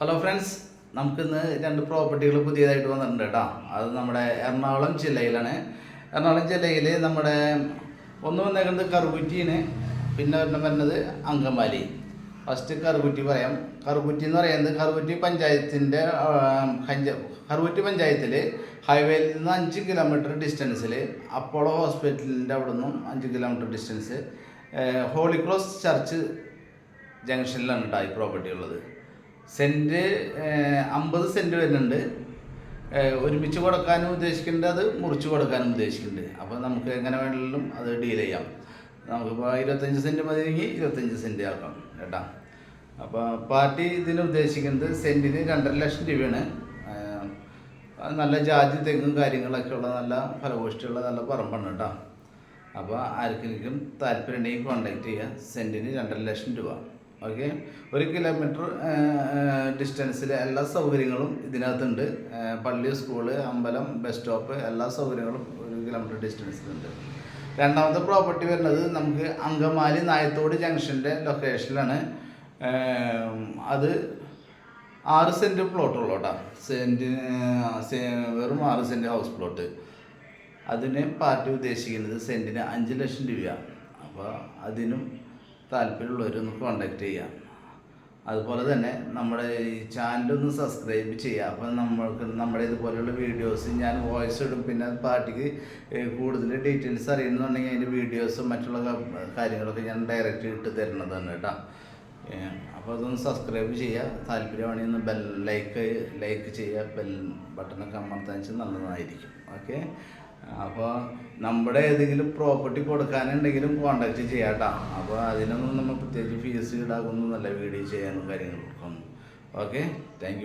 Hello friends നമുക്കിന്ന് രണ്ട് പ്രോപ്പർട്ടികൾ പുതിയതായിട്ട് വന്നിട്ടുണ്ട് കേട്ടോ. അത് നമ്മുടെ എറണാകുളം ജില്ലയിലാണ്. എറണാകുളം ജില്ലയിൽ നമ്മുടെ ഒന്ന് വന്നേക്കുന്നത് കറുകുറ്റിയാണ്. പിന്നെ ഒരെണ്ണം വരുന്നത് അങ്കമാലി. ഫസ്റ്റ് കറുകുറ്റി പറയാം. കറുകുറ്റി എന്ന് പറയുന്നത് കറുകുറ്റി പഞ്ചായത്തിന്റെ കറുകുറ്റി പഞ്ചായത്തിൽ ഹൈവേയിൽ നിന്ന് അഞ്ച് കിലോമീറ്റർ ഡിസ്റ്റൻസിൽ അപ്പോളോ ഹോസ്പിറ്റലിന്റെ അവിടെ നിന്നും അഞ്ച് kilometre distance holy cross church ജംഗ്ഷനിലാണ് കേട്ടോ ഈ പ്രോപ്പർട്ടി ഉള്ളത്. സെന്റ് അമ്പത് സെന്റ് വരുന്നുണ്ട്. ഒരുമിച്ച് കൊടുക്കാനും ഉദ്ദേശിക്കുന്നുണ്ട് അത് മുറിച്ച് കൊടുക്കാനും ഉദ്ദേശിക്കുന്നുണ്ട്. അപ്പോൾ നമുക്ക് എങ്ങനെ വേണമെങ്കിലും അത് ഡീൽ ചെയ്യാം. നമുക്കിപ്പോൾ ഇരുപത്തഞ്ച് സെന്റ് മതിയെങ്കിൽ ഇരുപത്തഞ്ച് സെന്റ് ആക്കാം കേട്ടോ. അപ്പോൾ പാർട്ടി ഇതിന് ഉദ്ദേശിക്കുന്നത് സെന്റിന് രണ്ടര ലക്ഷം രൂപയാണ്. നല്ല ജാതി തെങ്ങും കാര്യങ്ങളൊക്കെ ഉള്ള നല്ല ഫലഭൂഷ്ടിയുള്ള നല്ല പറമ്പാണ് കേട്ടോ. അപ്പോൾ ആർക്കെങ്കിലും താല്പര്യമുണ്ടെങ്കിൽ കോൺടാക്റ്റ് ചെയ്യുക സെന്റിന് രണ്ടര ലക്ഷം രൂപ. ഓക്കെ. ഒരു കിലോമീറ്റർ ഡിസ്റ്റൻസിൽ എല്ലാ സൗകര്യങ്ങളും ഇതിനകത്തുണ്ട്. പള്ളി സ്കൂൾ അമ്പലം ബസ് സ്റ്റോപ്പ് എല്ലാ സൗകര്യങ്ങളും ഒരു കിലോമീറ്റർ ഡിസ്റ്റൻസിലുണ്ട്. രണ്ടാമത്തെ പ്രോപ്പർട്ടി വരുന്നത് നമുക്ക് അങ്കമാലി നായത്തോട് ജംഗ്ഷന്റെ ലൊക്കേഷനിലാണ്. അത് ആറ് സെന്റ് പ്ലോട്ടുള്ളൂ കേട്ടോ സെന്റിന് വെറും ആറ് സെന്റ് ഹൗസ് പ്ലോട്ട്. അതിന് പാർട്ടി ഉദ്ദേശിക്കുന്നത് സെന്റിന് അഞ്ച് ലക്ഷം രൂപയാണ് അപ്പോൾ അതിനും താല്പര്യമുള്ളവരൊന്ന് കോണ്ടാക്ട് ചെയ്യാം. അതുപോലെ തന്നെ നമ്മുടെ ഈ ചാനലൊന്ന് സബ്സ്ക്രൈബ് ചെയ്യുക. അപ്പോൾ നമ്മൾക്ക് നമ്മുടെ ഇതുപോലെയുള്ള വീഡിയോസ് ഞാൻ വോയിസ് ഇടും. പിന്നെ പാർട്ടിക്ക് കൂടുതൽ ഡീറ്റെയിൽസ് അറിയണമെന്നുണ്ടെങ്കിൽ അതിന്റെ വീഡിയോസും മറ്റുള്ള കാര്യങ്ങളൊക്കെ ഞാൻ ഡയറക്റ്റ് ഇട്ട് തരുന്നതാണ് കേട്ടോ. അപ്പോൾ അതൊന്ന് സബ്സ്ക്രൈബ് ചെയ്യുക. താല്പര്യമാണെങ്കിൽ ഒന്ന് ബെൽ ലൈക്ക് ലൈക്ക് ചെയ്യുക. ബെൽ ബട്ടണൊക്കെ അമർത്താൻ നല്ലതായിരിക്കും. ഓക്കെ അപ്പോൾ നമ്മുടെ ഏതെങ്കിലും പ്രോപ്പർട്ടി കൊടുക്കാനുണ്ടെങ്കിലും കോണ്ടാക്ട് ചെയ്യാം കേട്ടോ അപ്പോൾ അതിനൊന്നും നമ്മൾ പ്രത്യേകിച്ച് ഫീസ് ഈടാക്കുന്നൊന്നുമല്ല വീഡിയോ ചെയ്യാനും കാര്യങ്ങൾക്കൊന്നും. Okay thank